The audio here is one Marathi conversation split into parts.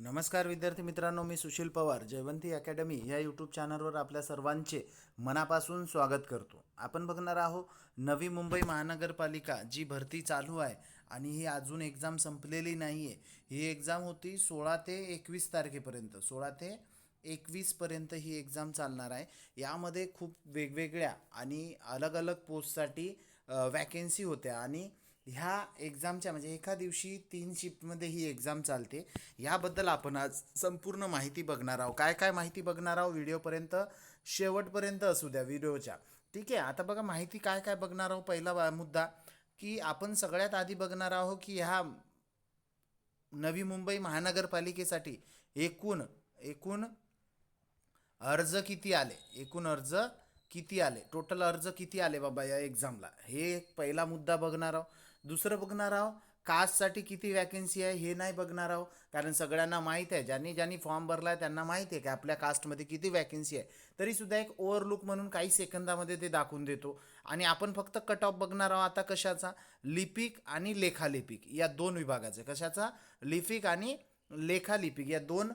नमस्कार विद्यार्थी मित्रांनो मी सुशील पवार जयवंती अकॅडमी या यूट्यूब चॅनलवर आपल्या सर्वांचे मनापासून स्वागत करतो. आपण बघणार आहोत नवी मुंबई महानगरपालिका जी भरती चालू आहे आणि ही अजून एक्झाम संपलेली नाही आहे ही एक्झाम होती सोळा ते एकवीस तारखेपर्यंत. सोळा ते एकवीसपर्यंत ही एक्झाम चालणार आहे. यामध्ये खूप वेगवेगळ्या आणि अलग अलग पोस्टसाठी वॅकेन्सी होत्या आणि ह्या एक्झामच्या म्हणजे एका दिवशी तीन शिफ्टमध्ये ही एक्झाम चालते. याबद्दल आपण आज संपूर्ण माहिती बघणार आहोत. काय काय माहिती बघणार आहोत? व्हिडिओपर्यंत शेवटपर्यंत असू द्या व्हिडिओच्या ठीक आहे? आता बघा माहिती काय काय बघणार आहोत? पहिला मुद्दा की आपण सगळ्यात आधी बघणार आहोत की ह्या नवी मुंबई महानगरपालिकेसाठी एकूण एकूण अर्ज किती आले? एकूण अर्ज किती आले? टोटल अर्ज किती आले बाबा या एक्झामला हे एक पहिला मुद्दा बघणार आहोत. दुसरं बघणार आहो. कास्टसाठी किती वॅकन्सी आहे हे नाही बघणार आहोत कारण सगळ्यांना माहीत आहे. ज्यांनी ज्यांनी फॉर्म भरला आहे त्यांना माहिती आहे की आपल्या कास्टमध्ये किती वॅकन्सी आहे. तरीसुद्धा एक ओव्हरलुक म्हणून काही सेकंदामध्ये ते दाखवून देतो. आणि आपण फक्त कट ऑफ बघणार आहोत आता कशाचा? लिपिक आणि लेखालिपिक. या दोन विभागाचे. कशाचा? लिपिक आणि लेखालिपिक. या दोन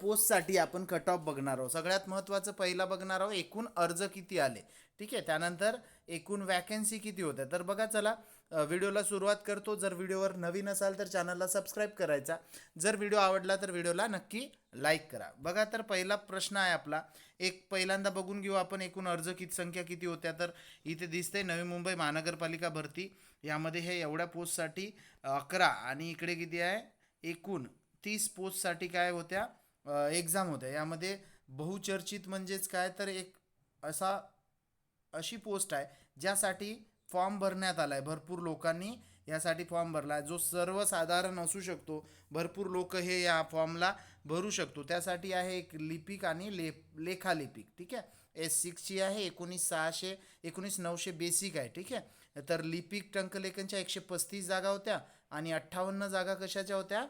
पोस्टसाठी आपण कट ऑफ बघणार आहोत सगळ्यात महत्त्वाचं पहिला बघणार आहोत एकूण अर्ज किती आले? ठीक आहे? त्यानंतर एकूण वॅकन्सी किती होत्या? तर बघा चला व्हिडिओला सुरुवात करतो. जर व्हिडिओवर नवीन असाल तर चॅनलला सबस्क्राईब करायचा. जर व्हिडिओ आवडला तर व्हिडिओला नक्की लाईक करा. बघा तर पहिला प्रश्न आहे आपला. एक पहिल्यांदा बघून घेऊ आपण एकूण अर्ज किती संख्या किती होत्या तर इथे दिसते नवी मुंबई महानगरपालिका भरती. यामध्ये हे एवढ्या पोस्टसाठी अकरा आणि इकडे किती आहे? एकूण तीस पोस्टसाठी काय होत्या? एक्झाम होत्या. यामध्ये बहुचर्चित म्हणजेच काय? तर एक असा अशी पोस्ट आहे ज्यासाठी फॉर्म भरण्यात आला आहे भरपूर लोकांनी यासाठी फॉर्म भरला आहे. जो सर्वसाधारण असू शकतो भरपूर लोक हे या फॉर्मला भरू शकतो. त्यासाठी आहे एक लिपिक आणि ले लेखालिपिक ठीक आहे? एस सिक्सची आहे एकोणीस सहाशे एकोणीस नऊशे बेसिक आहे ठीक आहे? तर लिपिक टंकलेखनच्या एकशे पस्तीस जागा होत्या आणि अठ्ठावन्न जागा कशाच्या होत्या?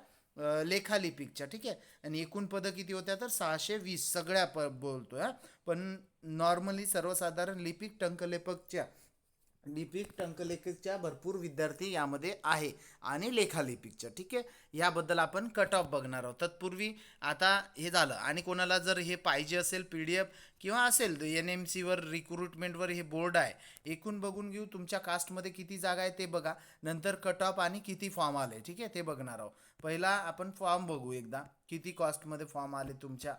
लेखालिपिकच्या ठीक आहे? आणि एकूण पदं किती होत्या? तर सहाशे वीस सगळ्या प बोलतोय आहे पण नॉर्मली सर्वसाधारण लिपिक टंकलेपकच्या लिपिक टंकलेखकच्या भरपूर विद्यार्थी यामध्ये आहे. आणि लेखालिपिकच्या ठीक आहे? याबद्दल आपण कट ऑफ बघणार आहोत. तत्पूर्वी आता हे झालं. आणि कोणाला जर हे पाहिजे असेल पी डी एफ किंवा असेल एन एम सीवर रिक्रुटमेंटवर हे बोर्ड आहे. एकूण बघून घेऊ तुमच्या कास्टमध्ये किती जागा आहे ते बघा. नंतर कट ऑफ आणि किती फॉर्म आले ठीक आहे? ते बघणार आहोत. पहिला आपण फॉर्म बघू एकदा. किती कॉस्टमध्ये फॉर्म आले तुमच्या?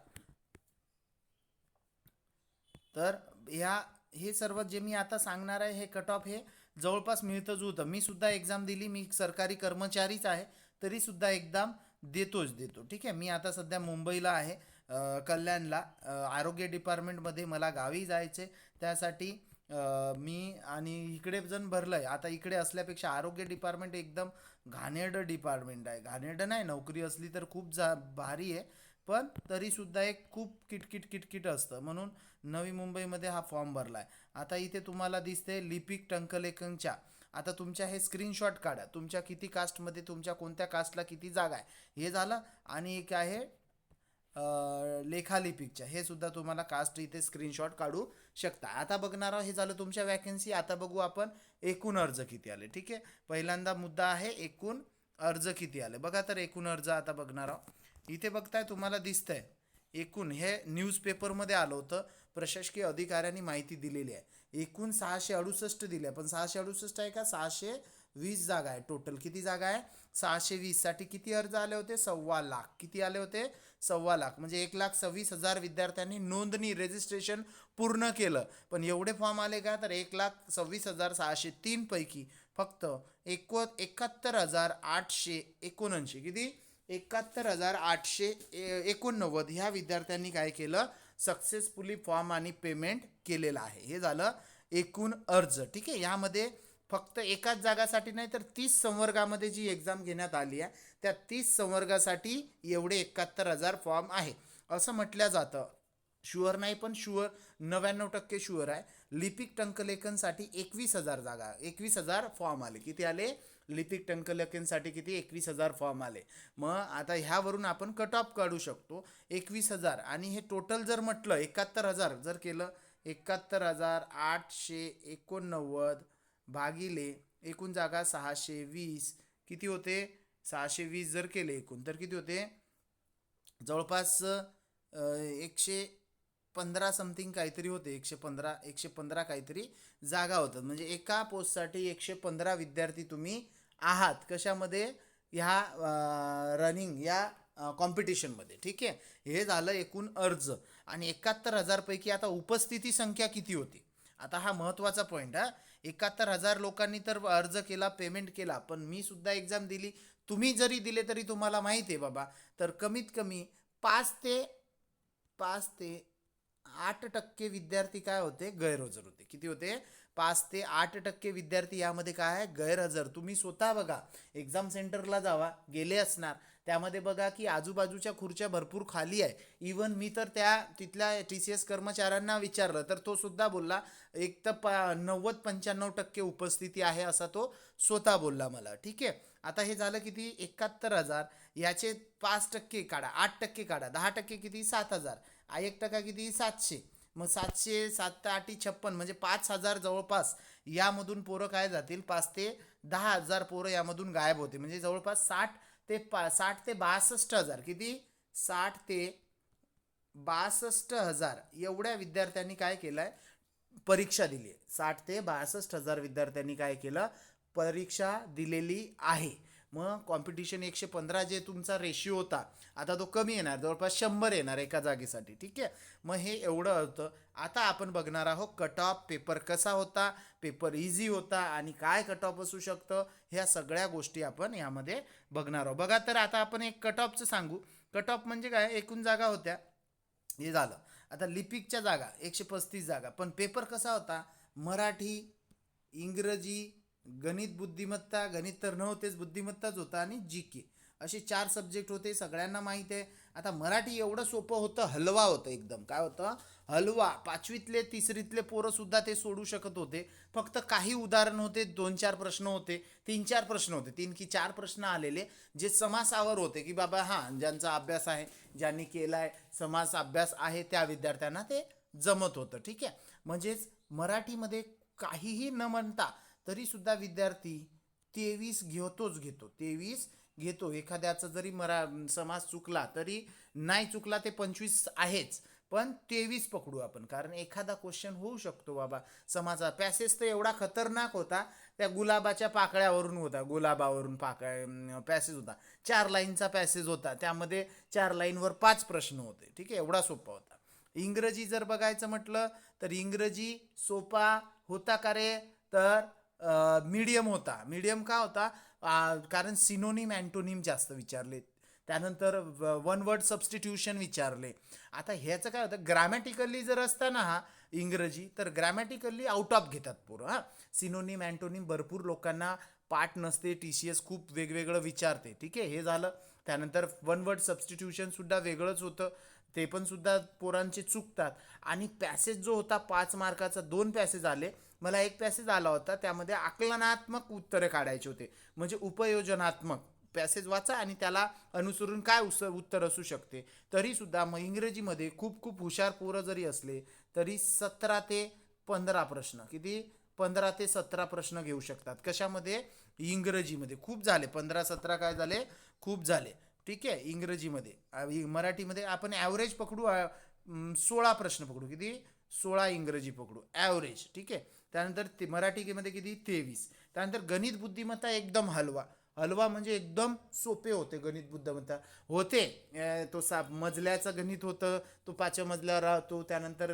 तर ह्या हे सर्व जे मी आता सांगणार आहे हे कट ऑफ हे जवळपास मिळतं जुळतं. मी सुद्धा एक्झाम दिली मी सरकारी कर्मचारीच आहे तरी सुद्धा एक्झाम देतोच देतो. ठीक आहे? मी आता सध्या मुंबईला आहे कल्याणला. आरोग्य डिपार्टमेंटमध्ये मला गावी जायचे त्यासाठी मी आणि इकडे जण भरलं आहे आता इकडे असल्यापेक्षा आरोग्य डिपार्टमेंट एकदम घाणेरडं डिपार्टमेंट आहे. घाणेरडं नाही नोकरी असली तर खूप जा भारी आहे. पण तरीसुद्धा एक खूप किटकिट किटकिट असतं. म्हणून नवी मुंबईमध्ये हा फॉर्म भरला आहे आता इथे तुम्हाला दिसते लिपिक टंकलेखनच्या. आता तुमच्या हे स्क्रीनशॉट काढा. तुमच्या किती कास्टमध्ये तुमच्या कोणत्या कास्टला किती जागा आहे. हे झालं आणि एक आहे लेखालिपिकच्या. हे सुद्धा तुम्हाला कास्ट इथे स्क्रीनशॉट काढू शकता. आता बघणार हे झालं तुमच्या वॅकन्सी आता बघू आपण एकूण अर्ज किती आले. ठीक आहे? पहिल्यांदा मुद्दा आहे एकूण अर्ज किती आले. बघा तर एकूण अर्ज आता बघणार आहोत. इथे बघताय तुम्हाला दिसतंय. एकूण हे न्यूजपेपरमध्ये आलं होतं. प्रशासकीय अधिकाऱ्यांनी माहिती दिलेली आहे. एकूण सहाशे अडुसष्ट दिल्या पण सहाशे अडुसष्ट आहे का? सहाशे वीस जागा आहे. टोटल किती जागा आहे? सहाशे वीससाठी किती अर्ज आले होते? सव्वा लाख. किती आले होते? सव्वा लाख. म्हणजे एक लाख सव्वीस हजार विद्यार्थ्यांनी नोंदणी रजिस्ट्रेशन पूर्ण केलं. पण एवढे फॉर्म आले का? तर एक लाख सव्वीस हजार सहाशे तीनपैकी फक्त एको एकाहत्तर हजार आठशे एकोणऐंशी. किती? एकाहत्तर हजार आठशे ए- एकोणनव्वद ह्या विद्यार्थ्यांनी काय केलं? सक्सेसफुली फॉर्म आणि पेमेंट केलेलं आहे. हे झालं एकूण अर्ज. ठीक आहे? यामध्ये फक्त एकाच जागासाठी नाही तर तीस संवर्गामध्ये जी एक्झाम घेण्यात आली आहे त्या तीस संवर्गासाठी एवढे एकाहत्तर हजार फॉर्म आहे. असं म्हटलं जातं. शुअर नाही पण शुअर. नव्याण्णव टक्के शुअर आहे. लिपिक टंकलेखनसाठी एकवीस हजार जागा एकवीस हजार फॉर्म आले. किती आले? लिपिक टंकलकेंसाठी किती? एकवीस हजार फॉर्म आले. मग आता ह्यावरून आपण कट ऑफ काढू शकतो. एकवीस हजार. आणि हे टोटल जर म्हटलं एकाहत्तर हजार जर केलं एकाहत्तर हजार आठशे एकोणनव्वद भागिले एकूण जागा सहाशे वीस. किती होते? सहाशे वीस जर केले एकूण तर किती होते? जवळपास एकशे पंधरा समथिंग काहीतरी होते एकशे पंधरा एकशे पंधरा काहीतरी जागा होतात. म्हणजे एका पोस्टसाठी एकशे पंधरा विद्यार्थी तुम्ही आहात. कशामध्ये? ह्या रनिंग या कॉम्पिटिशनमध्ये ठीक आहे? हे झालं एकूण अर्ज. आणि एकाहत्तर हजारपैकी आता उपस्थिती संख्या किती होती? आता हा महत्त्वाचा पॉईंट हा. एकाहत्तर हजार लोकांनी तर अर्ज केला पेमेंट केला पण मी सुद्धा एक्झाम दिली. तुम्ही जरी दिले तरी तुम्हाला माहिती आहे बाबा. तर कमीत कमी पाच ते पाच ते आठ टक्के विद्यार्थी काय होते? गैरहजर होते. किती होते? पाच ते आठ टक्के विद्यार्थी यामध्ये काय आहे? गैरहजर. तुम्ही स्वतः बघा. एक्झाम सेंटरला जावा. गेले असणार. त्यामध्ये बघा की आजूबाजूच्या खुर्च्या भरपूर खाली आहे. इवन मी तर त्या तिथल्या टी सी एस कर्मचाऱ्यांना विचारलं तर तो सुद्धा बोलला एक तर प नव्वद पंच्याण्णव टक्के उपस्थिती आहे असा तो स्वतः बोलला मला. ठीक आहे? आता हे झालं किती? एकाहत्तर हजार. याचे पाच टक्के काढा. आठ टक्के काढा. दहा टक्के किती? सात हजार. एक टक्का किती? सातशे. मग सातशे सात आठी छप्पन म्हणजे पाच हजार जवळपास यामधून पोरं काय जातील? पाच ते दहा हजार पोरं यामधून गायब होते म्हणजे जवळपास साठ ते पा साठ ते बासष्ट हजार. किती? साठ ते बासष्ट हजार. एवढ्या विद्यार्थ्यांनी काय केलं आहे परीक्षा दिली आहे. साठ ते बासष्ट हजार विद्यार्थ्यांनी काय केलं? परीक्षा दिलेली आहे. मग कॉम्पिटिशन एकशे पंधरा जे तुमचा रेशिओ होता आता तो कमी येणार जवळपास शंभर येणार एका जागेसाठी ठीक आहे? मग हे एवढं होतं. आता आपण बघणार आहोत कट ऑफ पेपर कसा होता पेपर इझी होता आणि काय कट ऑफ असू शकतं ह्या सगळ्या गोष्टी आपण यामध्ये बघणार आहोत. बघा तर आता आपण एक कट ऑफचं सांगू. कट ऑफ म्हणजे काय? एकूण जागा होत्या. हे झालं. आता लिपिकच्या जागा एकशे पस्तीस जागा. पण पेपर कसा होता? मराठी इंग्रजी गणित बुद्धिमत्ता गणित तर नव्हतेच बुद्धिमत्ताच होता आणि जी के असे चार सब्जेक्ट होते सगळ्यांना माहीत आहे. आता मराठी एवढं सोपं होतं हलवा होतं एकदम. काय होतं? हलवा. पाचवीतले तिसरीतले पोरंसुद्धा ते सोडू शकत होते. फक्त काही उदाहरण होते दोन चार प्रश्न होते तीन चार प्रश्न होते. तीन की चार प्रश्न आलेले जे समासावर होते की बाबा हां ज्यांचा अभ्यास आहे ज्यांनी केला आहे समास अभ्यास आहे त्या विद्यार्थ्यांना ते जमत होतं. ठीक आहे? म्हणजेच मराठीमध्ये काहीही न म्हणता तरीसुद्धा विद्यार्थी तेवीस घेतोच घेतो. तेवीस घेतो. एखाद्याचा जरी मरा समाज चुकला तरी नाही चुकला ते पंचवीस आहेच. पण तेवीस पकडू आपण. कारण एखादा क्वेश्चन होऊ शकतो बाबा. समाजा पॅसेज तर एवढा खतरनाक होता. त्या गुलाबाच्या पाकळ्यावरून होता. गुलाबावरून पाकळ्या पॅसेज होता. चार लाईनचा पॅसेज होता. त्यामध्ये चार लाईनवर पाच प्रश्न होते. ठीक आहे? एवढा सोपा होता. इंग्रजी जर बघायचं म्हटलं तर इंग्रजी सोपा होता का रे? तर मीडियम होता. मीडियम का होता? कारण सिनोनिम अँटोनिम जास्त विचारले. त्यानंतर वन वर्ड सबस्टिट्यूशन विचारले. आता ह्याचं काय होतं? ग्रॅमॅटिकली जर असताना हा इंग्रजी तर ग्रॅमॅटिकली आउट ऑफ घेतात पोरं हां. सिनोनिम अँटोनिम भरपूर लोकांना पाठ नसते टी सी एस खूप वेगवेगळं विचारते. ठीक आहे? हे झालं. त्यानंतर वन वर्ड सबस्टिट्यूशनसुद्धा वेगळंच होतं. ते पण सुद्धा पोरांचे चुकतात. आणि पॅसेज जो होता पाच मार्काचा दोन पॅसेज आले. मला एक पॅसेज आला होता त्यामध्ये आकलनात्मक उत्तरे काढायचे होते. म्हणजे उपयोजनात्मक. पॅसेज वाचा आणि त्याला अनुसरून काय उस उत्तर असू शकते. तरीसुद्धा मग इंग्रजीमध्ये खूप खूप हुशार पोरं जरी असले तरी सतरा ते पंधरा प्रश्न किती? पंधरा ते सतरा प्रश्न घेऊ शकतात. कशामध्ये? इंग्रजीमध्ये. खूप झाले. पंधरा सतरा काय झाले? खूप झाले. ठीक आहे? इंग्रजीमध्ये. मराठीमध्ये आपण ॲव्हरेज पकडू सोळा प्रश्न पकडू. किती? सोळा इंग्रजी पकडू. ॲव्हरेज ठीक आहे? त्यानंतर ते मराठीमध्ये किती? तेवीस. त्यानंतर गणित बुद्धिमत्ता एकदम हलवा. हलवा म्हणजे एकदम सोपे होते गणित बुद्धिमत्ता. होते. तो सा मजल्याचं गणित होतं. तो पाचव्या मजल्यावर राहतो. त्यानंतर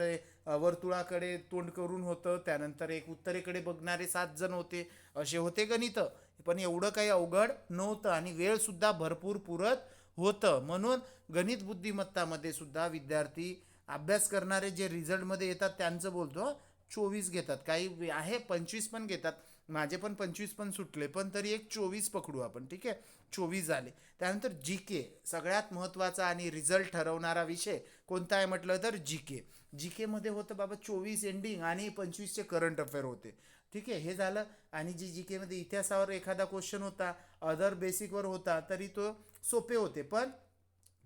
वर्तुळाकडे तोंड करून होतं. त्यानंतर एक उत्तरेकडे बघणारे सात जण होते. असे होते गणित. पण एवढं काही अवघड नव्हतं आणि वेळसुद्धा भरपूर पुरत होतं. म्हणून गणित बुद्धिमत्तामध्ये सुद्धा विद्यार्थी अभ्यास करणारे जे रिझल्टमध्ये येतात त्यांचं बोलतो चोवीस घेतात. काही आहे पंचवीस पण घेतात. माझे पण पंचवीस पण सुटले पण तरी एक चोवीस पकडू आपण ठीक आहे? चोवीस झाले. त्यानंतर जी के सगळ्यात महत्त्वाचा आणि रिझल्ट ठरवणारा विषय कोणता आहे म्हटलं तर जी के जी केमध्ये होतं बाबा चोवीस एंडिंग आणि पंचवीसचे करंट अफेअर होते. ठीक आहे? हे झालं. आणि जी जी केमध्ये इतिहासावर एखादा क्वेश्चन होता अदर बेसिकवर होता तरी तो सोपे होते. पण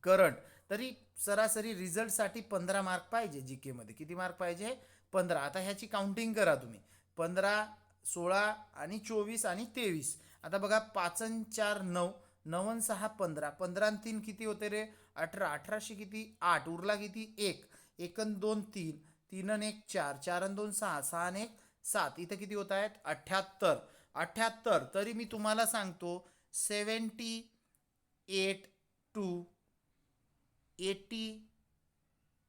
करंट तरी सरासरी रिझल्टसाठी पंधरा मार्क पाहिजे जी केमध्ये किती मार्क पाहिजे? पंधरा. आता ह्याची काउंटिंग करा तुम्ही. पंधरा सोळा आणि चोवीस आणि तेवीस. आता बघा पाच चार नऊ. नवन सहा पंधरा. पंधरा आणि तीन किती होते रे? अठरा. अठराशे किती? आठ. उरला किती? एक. एकन दोन तीन. तीन आणि एक चार. चार दोन सहा. सहा आणि एक सात. इथं किती होत आहेत? अठ्ठ्याहत्तर अठ्ठ्याहत्तर तरी मी तुम्हाला सांगतो seventy eight two eighty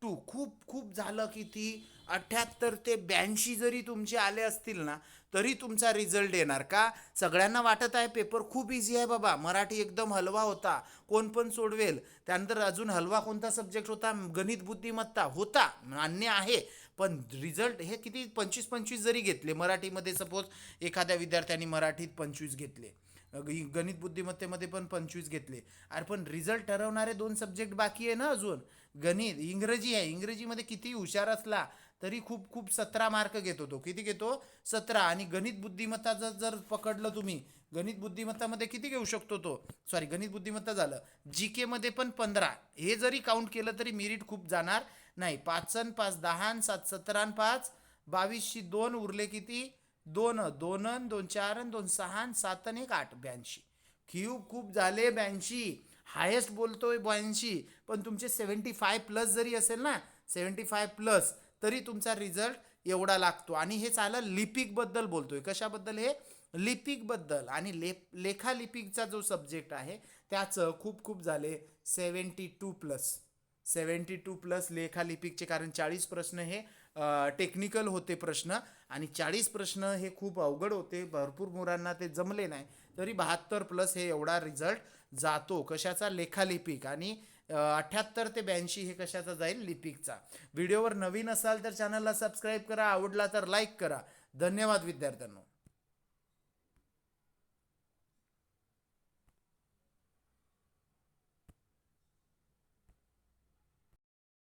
two. खूप खूप झालं की ती अठ्ठ्याहत्तर ते ब्याऐंशी जरी तुमचे आले असतील ना तरी तुमचा रिझल्ट येणार का? सगळ्यांना वाटत आहे पेपर खूप इझी आहे बाबा. मराठी एकदम हलवा होता. कोण पण सोडवेल. त्यानंतर अजून हलवा कोणता सब्जेक्ट होता? गणित बुद्धिमत्ता होता. मान्य आहे. पण रिझल्ट हे किती? पंचवीस पंचवीस जरी घेतले मराठीमध्ये सपोज एखाद्या विद्यार्थ्यांनी मराठीत पंचवीस घेतले. गणित बुद्धिमत्तेमध्ये पण पंचवीस घेतले. अरे पण रिझल्ट ठरवणारे दोन सब्जेक्ट बाकी आहे ना अजून? गणित इंग्रजी आहे. इंग्रजीमध्ये किती हुशार असला तरी खूप खूप सतरा मार्क घेतो तो. किती घेतो? सतरा. आणि गणित बुद्धिमत्ता जर जर पकडलं तुम्ही गणित बुद्धिमत्तामध्ये किती घेऊ शकतो तो? सॉरी गणित बुद्धिमत्ता झालं. जी केमध्ये पण पंधरा. हे जरी काउंट केलं तरी मिरिट खूप जाणार नाही. पाच पाच दहा सात सतरा पाच बावीसशी दोन उरले किती? दोन. दोन दोन चार अन दोन सहा सात एक आठ. ब्याऐंशी. खूप खूप झाले ब्याऐंशी. हायेस्ट बोलतोय ब्याऐंशी पण तुमचे सेवन्टी फाय प्लस जरी असेल ना सेवन्टी फाय प्लस तरी तुमचा रिझल्ट एवढा लागतो. आणि हे चालं लिपिकबद्दल बोलतोय. कशाबद्दल हे? लिपिकबद्दल. आणि ले लेखालिपिकचा जो सब्जेक्ट आहे त्याचं खूप खूप झाले seventy two plus. Seventy two plus लेखालिपिकचे कारण चाळीस प्रश्न हे टेक्निकल होते प्रश्न आणि चाळीस प्रश्न हे खूप अवघड होते. भरपूर मुलांना ते जमले नाही. तरी बहात्तर प्लस हे एवढा रिझल्ट जातो कशाचा? लेखालिपिक आणि अठ्ठ्याहत्तर ते ब्याऐंशी हे कशाचा जाईल? लिपिकचा. व्हिडिओवर नवीन असाल तर चॅनलला सबस्क्राईब करा. आवडला तर लाईक करा. धन्यवाद विद्यार्थ्यांनो.